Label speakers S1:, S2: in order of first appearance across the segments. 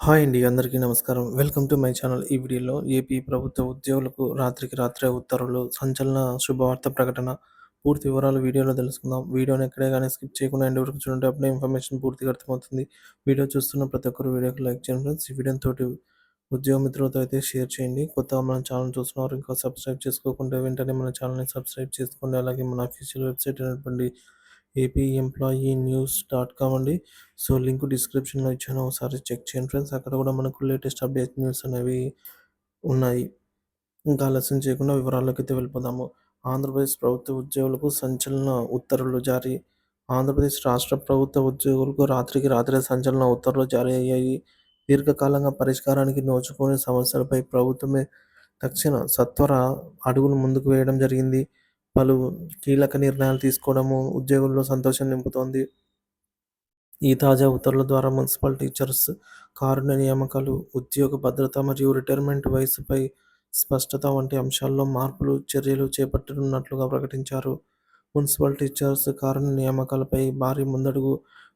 S1: Hi అండి. అందరికీ నమస్కారం. Welcome to my channel. ఈ వీడియోలో ఏపీ ప్రభుత్వ ఉద్యోగులకు రాత్రికి రాత్రే ఉత్తర్వులు, సంచలన శుభవార్త ప్రకటన. పూర్తి వివరాలు వీడియోలో తెలుసుకుందాం. వీడియోని ఎక్కడే కానీ స్కిప్ చేయకుండా ఎండ్ వరకు చూడండి. అప్పుడే ఇన్ఫర్మేషన్ పూర్తిగా అర్థమవుతుంది. వీడియో చూస్తున్న ప్రతి ఒక్కరు వీడియోకి లైక్ చేయండి ఫ్రెండ్స్. ఈ వీడియోని తోటి ఉద్యోగ మిత్రులతో అయితే షేర్ చేయండి. కొత్తగా మన ఛానల్ చూస్తున్నారు ఇంకా సబ్స్క్రైబ్ చేసుకోకుండా వెంటనే మన ఛానల్‌ని సబ్స్క్రైబ్ చేసుకోండి. అలాగే మన అఫీషియల్ వెబ్‌సైట్ అయినటువంటి AP employee news dot com అండి. సో లింక్ డిస్క్రిప్షన్‌లో ఇచ్చాను. ఒకసారి చెక్ చేయండి ఫ్రెండ్స్. అక్కడ కూడా మనకు లేటెస్ట్ అప్డేట్ న్యూస్ అనేవి ఉన్నాయి. ఇంకా ఆలస్యం చేయకుండా వివరాల్లోకైతే వెళ్ళిపోదాము. ఆంధ్రప్రదేశ్ ప్రభుత్వ ఉద్యోగులకు సంచలన ఉత్తర్వులు జారీ. ఆంధ్రప్రదేశ్ రాష్ట్ర ప్రభుత్వ ఉద్యోగులకు రాత్రికి రాత్రే సంచలన ఉత్తర్వులు జారీ అయ్యాయి. దీర్ఘకాలంగా పరిష్కారానికి నోచుకునే సమస్యలపై ప్రభుత్వమే తక్షణ సత్వర అడుగులు ముందుకు వేయడం జరిగింది. పలు కీలక నిర్ణయాలు తీసుకోవడము ఉద్యోగుల్లో సంతోషం నింపుతోంది. ఈ తాజా ఉత్తర్వుల ద్వారా మున్సిపల్ టీచర్స్ కారుణ్య నియామకాలు, ఉద్యోగ భద్రత మరియు రిటైర్మెంట్ వయసుపై స్పష్టత వంటి అంశాల్లో మార్పులు, చర్యలు చేపట్టనున్నట్లుగా ప్రకటించారు. మున్సిపల్ టీచర్స్ కారుణ్య నియామకాలపై భారీ ముందడుగు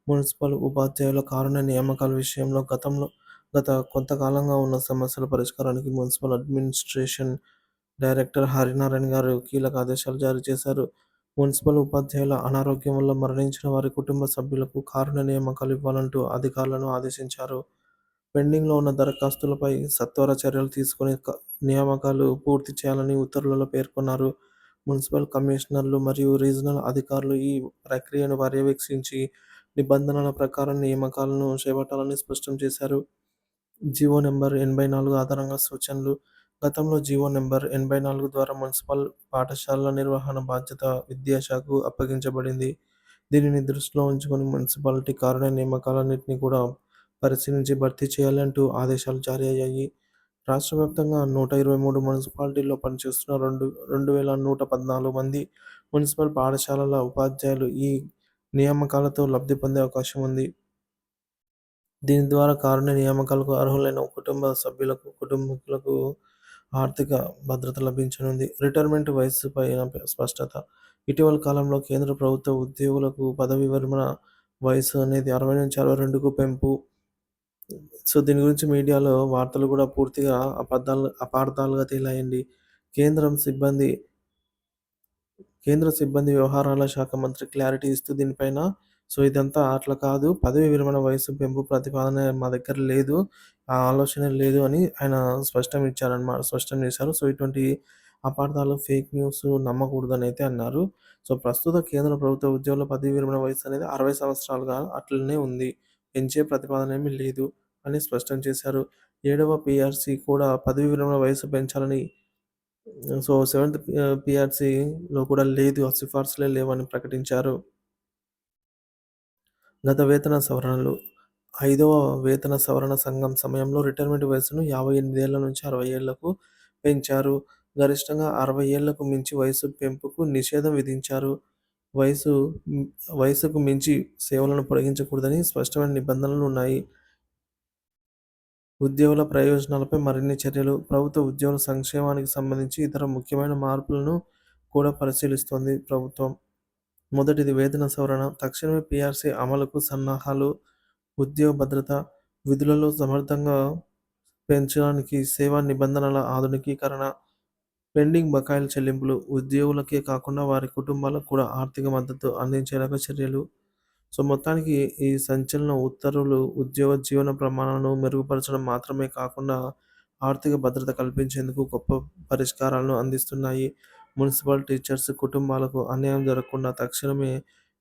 S1: మున్సిపల్ ఉపాధ్యాయుల కారుణ్య నియామకాల విషయంలో గతంలో గత కొంతకాలంగా ఉన్న సమస్యల పరిష్కారానికి మున్సిపల్ అడ్మినిస్ట్రేషన్ డైరెక్టర్ హరినారాయణ గారు కీలక ఆదేశాలు జారీ చేశారు. మున్సిపల్ ఉపాధ్యాయుల అనారోగ్యం వల్ల మరణించిన వారి కుటుంబ సభ్యులకు కారుణ నియామకాలు ఇవ్వాలంటూ అధికారులను ఆదేశించారు. పెండింగ్‌లో ఉన్న దరఖాస్తులపై సత్వర చర్యలు తీసుకొని నియామకాలు పూర్తి చేయాలని ఉత్తర్వులలో పేర్కొన్నారు. మున్సిపల్ కమిషనర్లు మరియు రీజనల్ అధికారులు ఈ ప్రక్రియను పర్యవేక్షించి నిబంధనల ప్రకారం నియామకాలను చేపట్టాలని స్పష్టం చేశారు. జీవో నెంబర్ ఎనభై నాలుగు ఆధారంగా సూచనలు గతంలో జీవో నెంబర్ ఎనభై నాలుగు ద్వారా మున్సిపల్ పాఠశాలల నిర్వహణ బాధ్యత విద్యాశాఖకు అప్పగించబడింది. దీనిని దృష్టిలో ఉంచుకొని మున్సిపాలిటీ కారుణ్య నియామకాలన్నిటిని కూడా పరిశీలించి భర్తీ చేయాలంటూ ఆదేశాలు జారీ అయ్యాయి. రాష్ట్ర వ్యాప్తంగా నూట ఇరవై మూడు మున్సిపాలిటీల్లో పనిచేస్తున్న రెండు రెండు వేల నూట పద్నాలుగు మంది మున్సిపల్ పాఠశాలల ఉపాధ్యాయులు ఈ నియామకాలతో లబ్ధి పొందే అవకాశం ఉంది. దీని ద్వారా కారుణ్య నియామకాలకు అర్హులైన కుటుంబ సభ్యులకు, కుటుంబకులకు ఆర్థిక భద్రత లభించనుంది. రిటైర్మెంట్ వయస్సుపైన స్పష్టత ఇటీవలి కాలంలో కేంద్ర ప్రభుత్వ ఉద్యోగులకు పదవీ విరమణ వయసు అనేది అరవై నుంచి అరవై రెండుకు పెంపు. సో దీని గురించి మీడియాలో వార్తలు కూడా పూర్తిగా అబద్ధాలు అపార్థాలుగా తేలాయండి. కేంద్రం సిబ్బంది కేంద్ర సిబ్బంది వ్యవహారాల శాఖ మంత్రి క్లారిటీ ఇస్తూ దీనిపైన సో ఇదంతా అట్లా కాదు. పదవీ విరమణ వయసు పెంపు ప్రతిపాదన మా దగ్గర లేదు. ఆ ఆలోచన లేదు అని ఆయన స్పష్టం ఇచ్చారనమాట స్పష్టం చేశారు. సో ఇటువంటి అపార్థాలు, ఫేక్ న్యూస్ నమ్మకూడదని అయితే అన్నారు. సో ప్రస్తుత కేంద్ర ప్రభుత్వ ఉద్యోగుల పదవీ విరమణ వయసు అనేది అరవై సంవత్సరాలుగా అట్లనే ఉంది. పెంచే ప్రతిపాదన ఏమీ లేదు అని స్పష్టం చేశారు. ఏడవ పిఆర్సీ కూడా పదవీ విరమణ వయసు పెంచాలని సో సెవెంత్ పిఆర్సీలో కూడా లేదు. ఆ సిఫార్సులే లేవని ప్రకటించారు. గత వేతన సవరణలు ఐదవ వేతన సవరణ సంఘం సమయంలో రిటైర్మెంట్ వయసును యాభై ఎనిమిది ఏళ్ళ నుంచి అరవై ఏళ్ళకు పెంచారు. గరిష్టంగా అరవై ఏళ్ళకు మించి వయసు పెంపుకు నిషేధం విధించారు. వయసు వయసుకు మించి సేవలను పొడిగించకూడదని స్పష్టమైన నిబంధనలు ఉన్నాయి. ఉద్యోగుల ప్రయోజనాలపై మరిన్ని చర్యలు ప్రభుత్వ ఉద్యోగుల సంక్షేమానికి సంబంధించి ఇతర ముఖ్యమైన మార్పులను కూడా పరిశీలిస్తోంది ప్రభుత్వం. మొదటిది వేతన సవరణ. తక్షణమే పీఆర్సీ అమలుకు సన్నాహాలు. ఉద్యోగ భద్రత, విధులలో సమర్థంగా పెంచడానికి సేవా నిబంధనల ఆధునికీకరణ. పెండింగ్ బకాయిల చెల్లింపులు. ఉద్యోగులకే కాకుండా వారి కుటుంబాలకు కూడా ఆర్థిక మద్దతు అందించేలాగా చర్యలు. సో మొత్తానికి ఈ సంచలన ఉత్తర్వులు ఉద్యోగ జీవన ప్రమాణాలను మెరుగుపరచడం మాత్రమే కాకుండా ఆర్థిక భద్రత కల్పించేందుకు గొప్ప పరిష్కారాలను అందిస్తున్నాయి. మున్సిపల్ టీచర్స్ కుటుంబాలకు అన్యాయం జరగకుండా తక్షణమే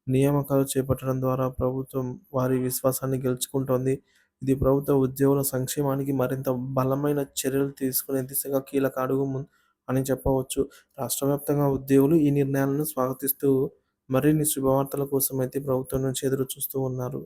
S1: నియామకాలు చేపట్టడం ద్వారా ప్రభుత్వం వారి విశ్వాసాన్ని గెలుచుకుంటోంది. ఇది ప్రభుత్వ ఉద్యోగుల సంక్షేమానికి మరింత బలమైన చర్యలు తీసుకునే దిశగా కీలక అడుగు అని చెప్పవచ్చు. రాష్ట్ర వ్యాప్తంగా ఉద్యోగులు ఈ నిర్ణయాలను స్వాగతిస్తూ మరిన్ని శుభవార్తల కోసమైతే ప్రభుత్వం నుంచి ఎదురు చూస్తూ ఉన్నారు.